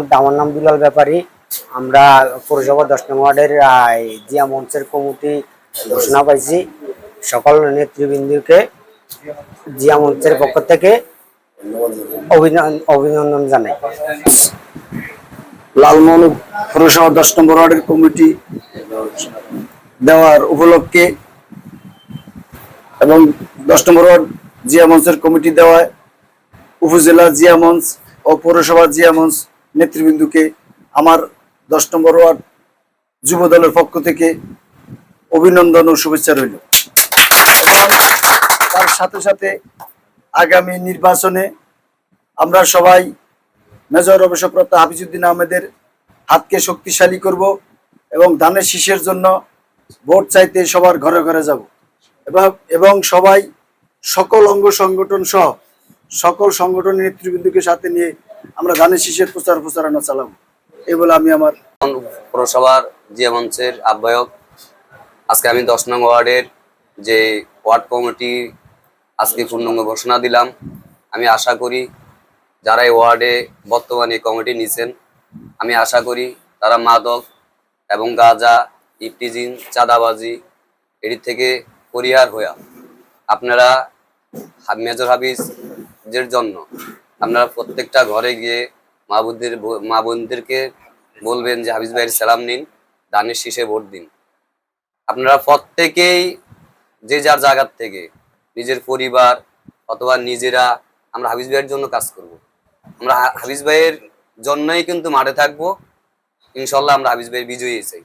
আমার আমার নাম দুলাল ব্যাপারী। আমরা পৌরসভা দশ নম্বর ওয়ার্ডের জিয়া মঞ্চের কমিটি ঘোষণা পাইছি। সকল নেতৃবৃন্দকে জিয়া মঞ্চের পক্ষ থেকে অভিনন্দন জানাই। লালমোহন পৌরসভা দশ নম্বর ওয়ার্ডের কমিটি দেওয়ার উপলক্ষে এবং দশ নম্বর ওয়ার্ড জিয়া মঞ্চের কমিটি দেওয়ায় উপজেলা জিয়া মঞ্চ ও পৌরসভা জিয়া মঞ্চ নেতৃবৃন্দকে আমার দশ নম্বর ওয়ার্ড যুব দলের পক্ষ থেকে অভিনন্দন ও শুভেচ্ছা রইল। এবং তার সাথে সাথে আগামী নির্বাচনে আমরা সবাই মেজর অবসরপ্রাপ্ত হাফিজুদ্দিন আহমেদের হাতকে শক্তিশালী করব এবং ধানের শীষের জন্য ভোট চাইতে সবার ঘরে ঘরে যাব। এবং এবং সবাই সকল অঙ্গ সংগঠন সহ সকল সংগঠনের নেতৃবৃন্দকে সাথে নিয়ে আমরা ধানের শীষের প্রচার প্রচারণা চালাবো। এই বলে আমি আমার পৌরসভার জিয়া মঞ্চের আহ্বায়ক, আজকে আমি দশ নং ওয়ার্ডের যে ওয়ার্ড কমিটি আজকে পূর্ণাঙ্গ ঘোষণা দিলাম। আমি আশা করি যারা এই ওয়ার্ডে বর্তমানে কমিটি নিছেন, আমি আশা করি তারা মাদক এবং গাঁজা ইফটিজিন চাঁদাবাজি এটির থেকে পরিহার হইয়া আপনারা মেজর হাফিজের জন্য আপনারা প্রত্যেকটা ঘরে গিয়ে মা বোনদের মা বোনদেরকে বলবেন যে, হাফিজ ভাইয়ের সালাম নিন, দানের শীষে ভোট দিন। আপনারা প্রত্যেকেই যে যার জায়গার থেকে, নিজের পরিবার অথবা নিজেরা আমরা হাফিজ ভাইয়ের জন্য কাজ করব। আমরা হা- হাফিজ ভাইয়ের জন্যই কিন্তু মাঠে থাকব। ইনশাল্লাহ আমরা হাফিজ ভাইয়ের বিজয়ী চাই